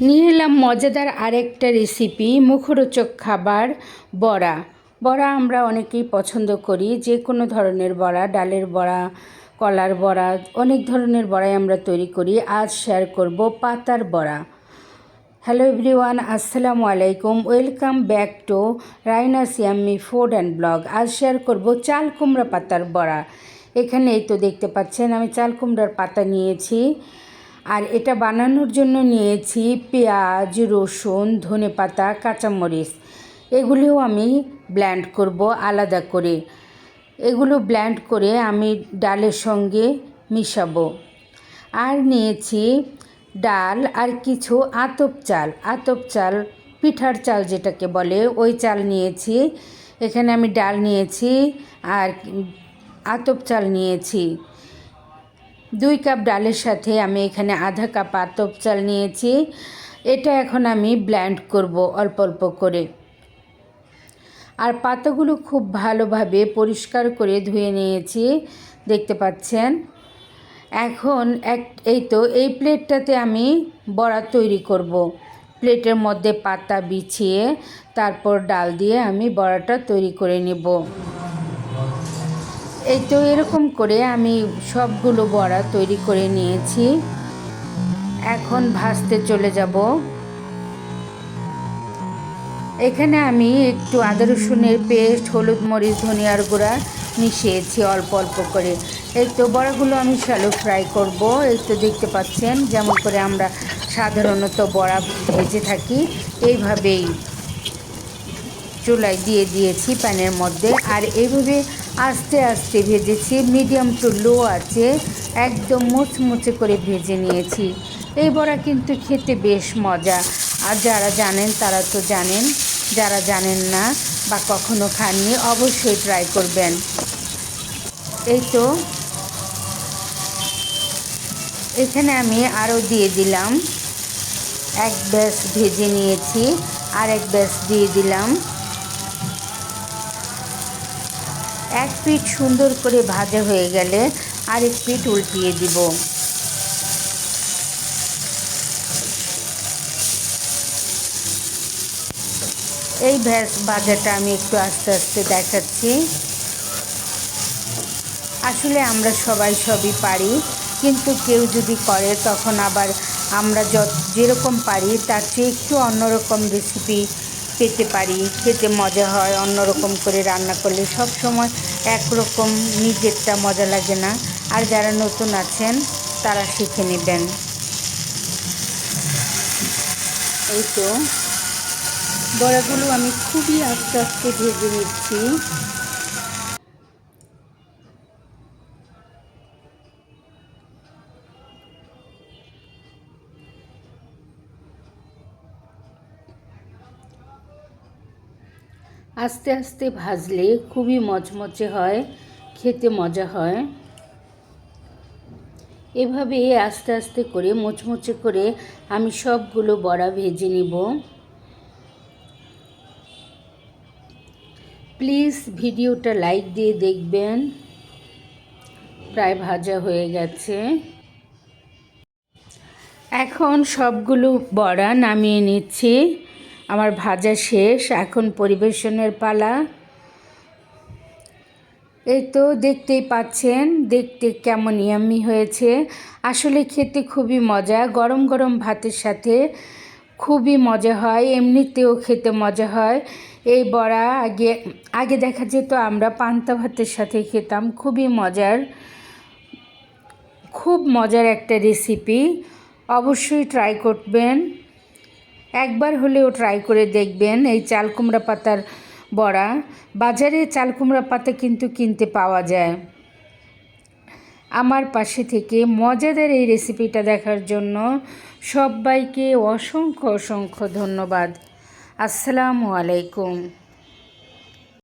নিয়ে এলাম মজাদার আরেকটা রেসিপি মুখরোচক খাবার, বড়া। বড়া আমরা অনেকেই পছন্দ করি, যে কোনো ধরনের বড়া, ডালের বড়া, কলার বড়া, অনেক ধরনের বড়াই আমরা তৈরি করি। আজ শেয়ার করব পাতার বড়া। হ্যালো এভরিওয়ান আসসালামু আলাইকুম। Welcome back to Raina সিয়াম্মি food and blog আজ শেয়ার করব চাল কুমড়া পাতার বড়া। এখানে এই তো দেখতে পাচ্ছেন, আমি চাল কুমড়ার পাতা নিয়েছি। আর এটা বানানোর জন্য নিয়েছি পেঁয়াজ, রসুন ধনে পাতা কাঁচামরিচ। এগুলিও আমি ব্ল্যান্ড করব আলাদা করে। এগুলো ব্ল্যান্ড করে আমি ডালের সঙ্গে মিশাবো। আর নিয়েছি ডাল আর কিছু আতপ চাল। আতপ চাল পিঠার চাল যেটাকে বলে, ওই চাল নিয়েছি। এখানে আমি ডাল নিয়েছি আর আতপ চাল নিয়েছি। দুই কাপ ডালের সাথে আমি এখানে আধা কাপ আতপ চাল নিয়েছি। এটা এখন আমি ব্ল্যান্ড করব অল্প অল্প করে। আর পাতাগুলো খুব ভালোভাবে পরিষ্কার করে ধুয়ে নিয়েছি, দেখতে পাচ্ছেন? এখন এক, এই তো, এই প্লেটটাতে আমি বড়া তৈরি করব। প্লেটের মধ্যে পাতা বিছিয়ে তারপর ডাল দিয়ে আমি বড়াটা তৈরি করে নেব। এই তো এরকম করে আমি সবগুলো বড়া তৈরি করে নিয়েছি। এখন ভাজতে চলে যাব। এখানে আমি একটু আদা রসুনের পেস্ট, হলুদ মরিচ, ধনিয়ার গুঁড়া মিশিয়েছি অল্প অল্প করে। এই তো বড়াগুলো আমি শ্যালো ফ্রাই করব। এই তো দেখতে পাচ্ছেন, যেমন করে আমরা সাধারণত বড়া ভেজে থাকি, এইভাবেই চুলায় দিয়ে দিয়েছি প্যানের মধ্যে আর এইভাবে আস্তে আস্তে ভেজেছি মিডিয়াম টু লো আছে একদম মুচমুচে করে ভেজে নিয়েছি। এই বড়া কিন্তু খেতে বেশ মজা। আর যারা জানেন তারা তো জানেন, যারা জানেন না বা কখনো খাননি অবশ্যই ট্রাই করবেন। এই তো, এখানে আমি আরও দিয়ে দিলাম। এক ব্যাস ভেজে নিয়েছি আর এক ব্যাস দিয়ে দিলাম। এক পিঠ সুন্দর করে ভাজা হয়ে গেলে আরেক পিঠ উল্টিয়ে দিব। এই ভ্যাস ভাজাটা আমি একটু আস্তে আস্তে দেখাচ্ছি। আসলে আমরা সবাই সবই পারি, কিন্তু কেউ যদি করে, তখন আবার আমরা যত, যেরকম পারি, তার চেয়ে একটু অন্যরকম রেসিপি পেতে পারি, খেতে মজা হয়, অন্যরকম করে রান্না করলে সব সময় একরকম, নিজেরটা মজা লাগে না। আর যারা নতুন আছেন, তারা শিখে নেবেন। এই তো, বড়াগুলো আমি খুবই আস্তে আস্তে ভেজে নিচ্ছি। আস্তে আস্তে ভাজলে খুবই মচমচে হয়, খেতে মজা হয়। এভাবে আস্তে আস্তে করে, মুচমুচে করে আমি সবগুলো বড়া ভেজে নিব। প্লিজ ভিডিওটা লাইক দিয়ে দেখবেন। প্রায় ভাজা হয়ে গেছে। এখন সবগুলো বড়া নামিয়ে নিচ্ছি। আমার ভাজা শেষ, এখন পরিবেশনের পালা। এই তো দেখতেই পাচ্ছেন, দেখতে কেমন ইয়াম্মি হয়েছে। আসলে খেতে খুবই মজা, গরম গরম ভাতের সাথে খুবই মজা হয়, এমনিতেও খেতে মজা হয়। এই বড়া আগে আগে দেখা যেত আমরা পান্তা ভাতের সাথে খেতাম, খুবই মজার, খুব মজার একটা রেসিপি। অবশ্যই ট্রাই করবেন। একবার হলেও ট্রাই করে দেখবেন এই চাল কুমড়া পাতার বড়া। বাজারে চাল কুমড়া পাতা কিন্তু কিনতে পাওয়া যায়। আমার পাশে থেকে মজাদার এই রেসিপিটা দেখার জন্য সবাইকে অসংখ্য অসংখ্য ধন্যবাদ। আসসালামু আলাইকুম।